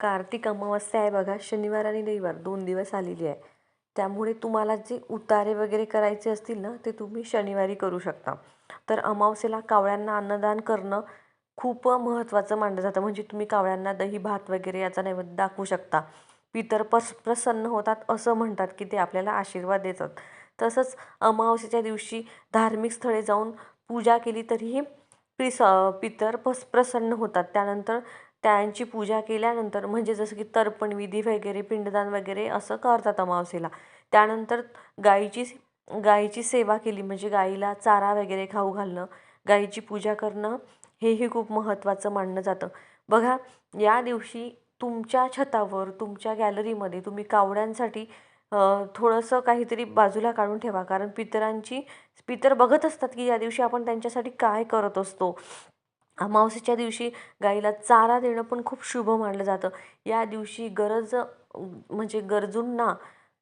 कार्तिक अमावस्या आहे बघा शनिवार आणि रविवार दोन दिवस आलेली आहे. त्यामुळे तुम्हाला जे उतारे वगैरे करायचे असतील ना ते तुम्ही शनिवारी करू शकता. तर अमावस्येला कावळ्यांना अन्नदान करणं खूप महत्त्वाचं मानलं जातं. म्हणजे तुम्ही कावळ्यांना दही भात वगैरे याचा नैवेद्य दाखवू शकता. पितर पस प्रसन्न होतात असं म्हणतात की ते आपल्याला आशीर्वाद देतात. तसंच अमावस्येच्या दिवशी धार्मिक स्थळे जाऊन पूजा केली तरीही प्रिस पितर पस प्रसन्न होतात. त्यानंतर त्यांची पूजा केल्यानंतर म्हणजे जसं की तर्पण विधी वगैरे पिंडदान वगैरे असं करतात अमावस्येला. त्यानंतर गाईची गाईची सेवा केली म्हणजे गाईला चारा वगैरे खाऊ घालणं गाईची पूजा करणं हेही खूप महत्त्वाचं मानलं जातं. बघा या दिवशी तुमच्या छतावर तुमच्या गॅलरीमध्ये तुम्ही कावड्यांसाठी थोडंसं काहीतरी बाजूला काढून ठेवा. कारण पितरांची पितर बघत असतात की या दिवशी आपण त्यांच्यासाठी काय करत असतो. अमावस्येच्या दिवशी गाईला चारा देणं पण खूप शुभ मानलं जातं. या दिवशी गरज म्हणजे गरजूंना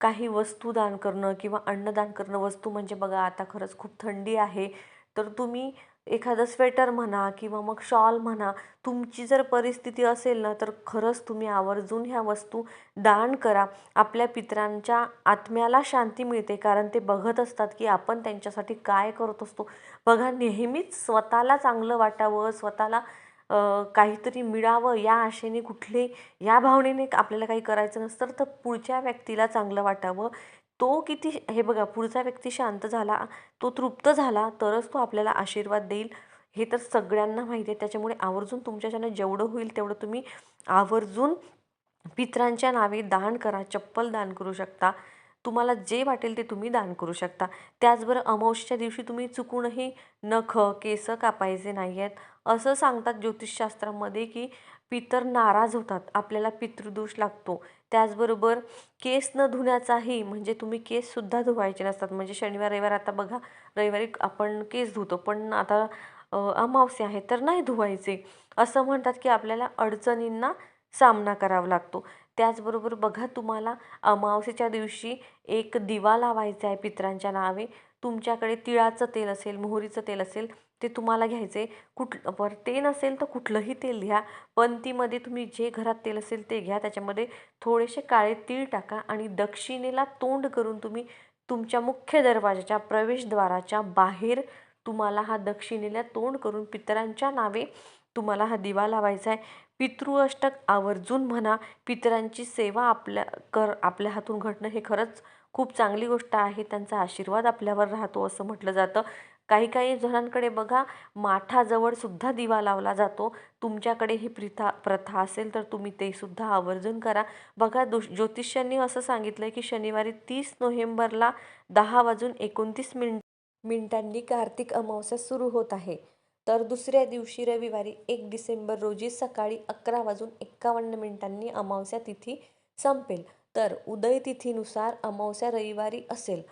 काही वस्तू दान करणं किंवा अन्नदान करणं वस्तू म्हणजे बघा आता खरंच खूप थंडी आहे तर तुम्ही एखादं स्वेटर म्हणा किंवा मग शॉल म्हणा तुमची जर परिस्थिती असेल ना तर खरंच तुम्ही आवर्जून ह्या वस्तू दान करा. आपल्या पितरांच्या आत्म्याला शांती मिळते कारण ते बघत असतात की आपण त्यांच्यासाठी काय करत असतो. बघा नेहमीच स्वतःला चांगलं वाटावं स्वतःला काहीतरी मिळावं या आशेने कुठले या भावनेने आपल्याला काही करायचं नसतं तर पुढच्या व्यक्तीला चांगलं वाटावं. तो किती हे बघा पुढचा व्यक्ती शांत झाला तो तृप्त झाला तरच तो आपल्याला आशीर्वाद देईल. हे तर सगळ्यांना माहिती आहे. त्याच्यामुळे आवर्जून तुमच्याच्यानं जेवढं होईल तेवढं तुम्ही आवर्जून पित्रांच्या नावे दान करा चप्पल दान करू शकता. तुम्हाला जे वाटेल ते तुम्ही दान करू शकता. त्याचबरोबर अमावस्येच्या दिवशी तुम्ही चुकूनही नख केस कापायचे नाही आहेत. असं सांगतात ज्योतिषशास्त्रामध्ये की पितर नाराज होतात. आपल्याला पितृदोष लागतो. त्याचबरोबर केस न धुण्याचाही म्हणजे तुम्ही केससुद्धा धुवायचे नसतात. म्हणजे शनिवार रविवार आता बघा रविवारी आपण केस धुतो पण आता अमावस्या आहे तर नाही धुवायचे. असं म्हणतात की आपल्याला अडचणींना सामना करावा लागतो. त्याचबरोबर बघा तुम्हाला अमावस्येच्या दिवशी एक दिवा लावायचा आहे पित्रांच्या नावे. तुमच्याकडे तिळाचं तेल असेल मोहरीचं तेल असेल ते तुम्हाला घ्यायचे. कुठ वर ते नसेल तर कुठलंही तेल घ्या पंतीमध्ये तुम्ही जे घरात तेल असेल ते घ्या. त्याच्यामध्ये थोडेसे काळे तीळ टाका आणि दक्षिणेला तोंड करून तुम्ही तुमच्या मुख्य दरवाजाच्या प्रवेशद्वाराच्या बाहेर तुम्हाला हा दक्षिणेला तोंड करून पितरांच्या नावे तुम्हाला हा दिवा लावायचा आहे. पितृअष्टक आवर्जून म्हणा पितरांची सेवा आपल्या कर आपल्या हातून घडणं हे खरंच खूप चांगली गोष्ट आहे त्यांचा आशीर्वाद आपल्यावर राहतो असं म्हटलं जातं. काही काही जणांकडे बघा माठाजवळसुद्धा दिवा लावला जातो. तुमच्याकडे ही प्रथा प्रथा असेल तर तुम्ही ते सुद्धा आवर्जून करा. बघा दु ज्योतिष्यांनी असं सांगितलं आहे की शनिवारी तीस नोव्हेंबरला दहा वाजून एकोणतीस मिनट मिनिटांनी कार्तिक अमावस्या सुरू होत आहे. तर दुसऱ्या दिवशी रविवारी एक डिसेंबर रोजी सकाळी अकरा वाजून एक्कावन्न मिनिटांनी अमावस्या तिथी संपेल. तर उदय तिथीनुसार अमावस्या रविवारी असेल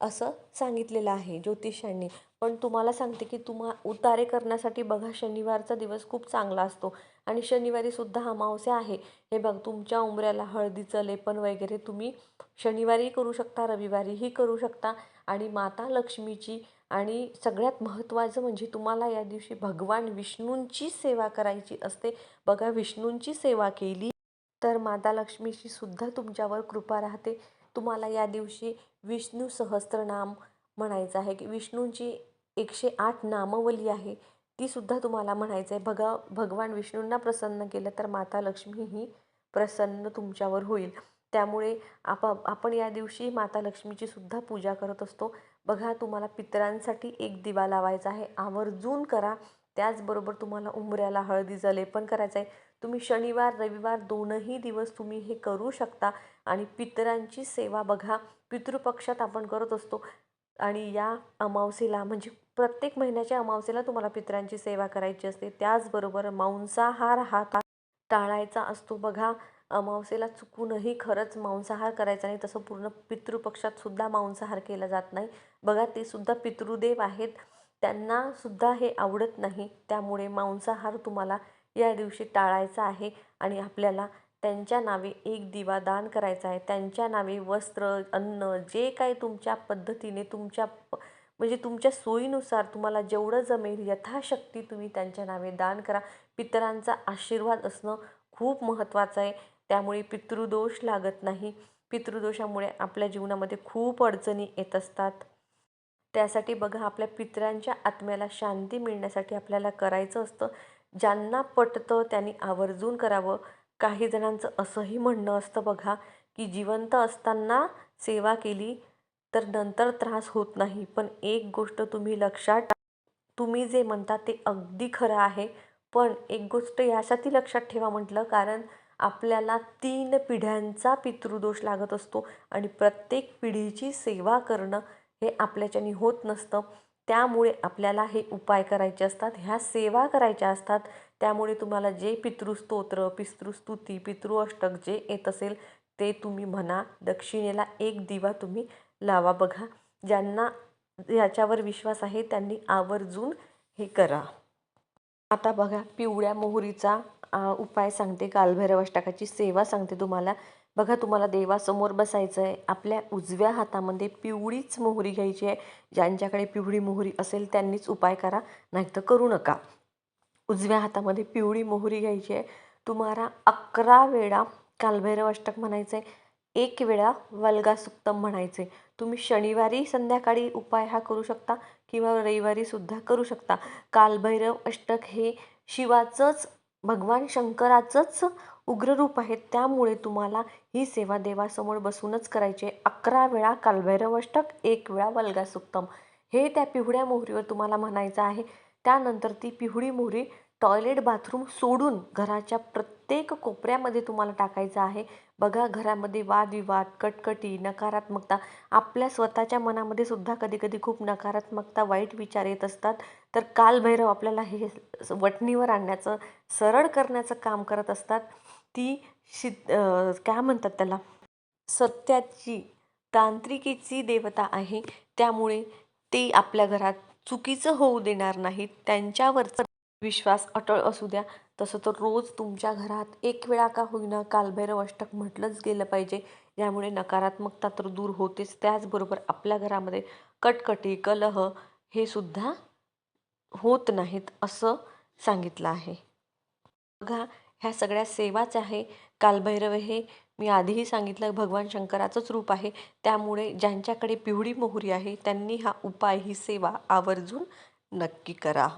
असं सांगितलेलं आहे ज्योतिषांनी. पण तुम्हाला सांगते की तुम्हा उतारे करण्यासाठी बघा शनिवारचा दिवस खूप चांगला असतो. आणि शनिवारी सुद्धा अमावस्या आहे. हे बघ तुमच्या उमऱ्याला हळदीचं लेपन वगैरे तुम्ही शनिवारी करू शकता रविवारीही करू शकता. आणि माता लक्ष्मीची आणि सगळ्यात महत्त्वाचं म्हणजे तुम्हाला या दिवशी भगवान विष्णूंची सेवा करायची असते. बघा विष्णूंची सेवा केली. तर माता लक्ष्मीची सुद्धा तुमच्यावर कृपा राहते. तुम्हाला या दिवशी विष्णू सहस्त्रनाम म्हणायचं आहे की विष्णूंची एकशे आठ नामवली आहे ती सुद्धा तुम्हाला म्हणायचं आहे. भगा भगवान विष्णूंना प्रसन्न केलं तर माता लक्ष्मी ही प्रसन्न तुमच्यावर होईल. त्यामुळे आप आपण या दिवशी माता लक्ष्मीची सुद्धा पूजा करत असतो. बघा तुम्हाला पितरांसाठी एक दिवा लावायचा आहे. आवर्जून करा. त्याचबरोबर तुम्हाला उंबऱ्याला हळदीचं लेपन करायचं आहे. तुम्ही शनिवार रविवार दोनही दिवस तुम्ही हे करू शकता आणि पितरांची सेवा बघा. पितृपक्षात आपण करत असतो आणि या अमावसेला म्हणजे प्रत्येक महिन्याच्या अमावसेला तुम्हाला पितरांची सेवा करायची असते. त्याचबरोबर मांसाहार हा टाळायचा असतो बघा. अमावसेला चुकूनही खरंच मांसाहार करायचा नाही. तसं पूर्ण पितृपक्षातसुद्धा मांसाहार केला जात नाही. बघा ते सुद्धा पितृदेव आहेत. त्यांनासुद्धा हे आवडत नाही. त्यामुळे मांसाहार तुम्हाला या दिवशी टाळायचा आहे आणि आपल्याला त्यांच्या नावे एक दिवा दान करायचा आहे. त्यांच्या नावे वस्त्र अन्न जे काही तुमच्या पद्धतीने तुमच्या म्हणजे तुमच्या सोयीनुसार तुम्हाला जेवढं जमेल यथाशक्ती तुम्ही त्यांच्या नावे दान करा. पितरांचा आशीर्वाद असणं खूप महत्त्वाचं आहे. त्यामुळे पितृदोष लागत नाही. पितृदोषामुळे आपल्या जीवनामध्ये खूप अडचणी येत असतात. त्यासाठी बघा आपल्या पितरांच्या आत्म्याला शांती मिळण्यासाठी आपल्याला करायचं असतं. ज्यांना पटतं त्यांनी आवर्जून करावं. काही जणांचं असंही म्हणणं असतं बघा की जिवंत असताना सेवा केली तर नंतर त्रास होत नाही. पण एक गोष्ट तुम्ही लक्षात तुम्ही जे म्हणता ते अगदी खरं आहे. पण एक गोष्ट यासाठी लक्षात ठेवा म्हटलं कारण आपल्याला तीन पिढ्यांचा पितृदोष लागत असतो आणि प्रत्येक पिढीची सेवा करणं हे आपल्याच्यानी होत नसतं. त्यामुळे आपल्याला हे उपाय करायचे असतात ह्या सेवा करायच्या असतात. त्यामुळे तुम्हाला जे पितृस्तोत्र पितृस्तुती पितृअष्टक जे येत असेल ते तुम्ही म्हणा दक्षिणेला एक दिवा तुम्ही लावा बघा. ज्यांना याच्यावर विश्वास आहे त्यांनी आवर्जून हे करा. आता बघा पिवळ्या मोहरीचा उपाय सांगते. कालभैरव अष्टकाची सेवा सांगते तुम्हाला. बघा तुम्हाला देवासमोर बसायचं आहे आपल्या उजव्या हातामध्ये पिवळीच मोहरी घ्यायची आहे. ज्यांच्याकडे पिवळी मोहरी असेल त्यांनीच उपाय करा. नाहीतर करू नका. उजव्या हातामध्ये पिवळी मोहरी घ्यायची आहे. तुम्हाला अकरा वेळा कालभैरव अष्टक म्हणायचं आहे एक वेळा वल्गासुक्तम म्हणायचे तुम्ही शनिवारी संध्याकाळी उपाय हा करू शकता किंवा रविवारीसुद्धा करू शकता. कालभैरव अष्टक हे शिवाचंच भगवान शंकराचंच उग्र रूप आहे त्यामुळे तुम्हाला ही सेवा देवासमोर बसूनच करायची आहे. अकरा वेळा कालभैरवष्टक एक वेळा वल्गासुक्तम. हे त्या पिवळ्या मोहरीवर तुम्हाला म्हणायचं आहे. त्यानंतर ती पिवळी मोहरी टॉयलेट बाथरूम सोडून घराच्या प्रत्येक प्रत्येक कोपऱ्यामध्ये तुम्हाला टाकायचं आहे. बघा घरामध्ये वादविवाद कटकटी नकारात्मकता आपल्या स्वतःच्या मनामध्ये सुद्धा कधी कधी खूप नकारात्मकता वाईट विचार येत असतात. तर कालभैरव आपल्याला हे वटणीवर आणण्याचं सरळ करण्याचं काम करत असतात. ती शि काय म्हणतात त्याला? सत्याची तांत्रिकेची देवता आहे. त्यामुळे ते आपल्या घरात चुकीचं होऊ देणार नाहीत. त्यांच्यावरचं विश्वास अटळ असू द्या. तसं तर रोज तुमच्या घरात एक वेळा का होईना कालभैरव अष्टक म्हटलंच गेलं पाहिजे. यामुळे नकारात्मकता तर दूर होतेच. त्याचबरोबर आपल्या घरामध्ये कटकटी कलह हे सुद्धा होत नाहीत असं सांगितलं आहे. बघा ह्या सगळ्या सेवाच आहे. कालभैरव हे मी आधीही सांगितलं भगवान शंकराचंच रूप आहे. त्यामुळे ज्यांच्याकडे पिवळी मोहरी आहे त्यांनी हा उपाय ही सेवा आवर्जून नक्की करा.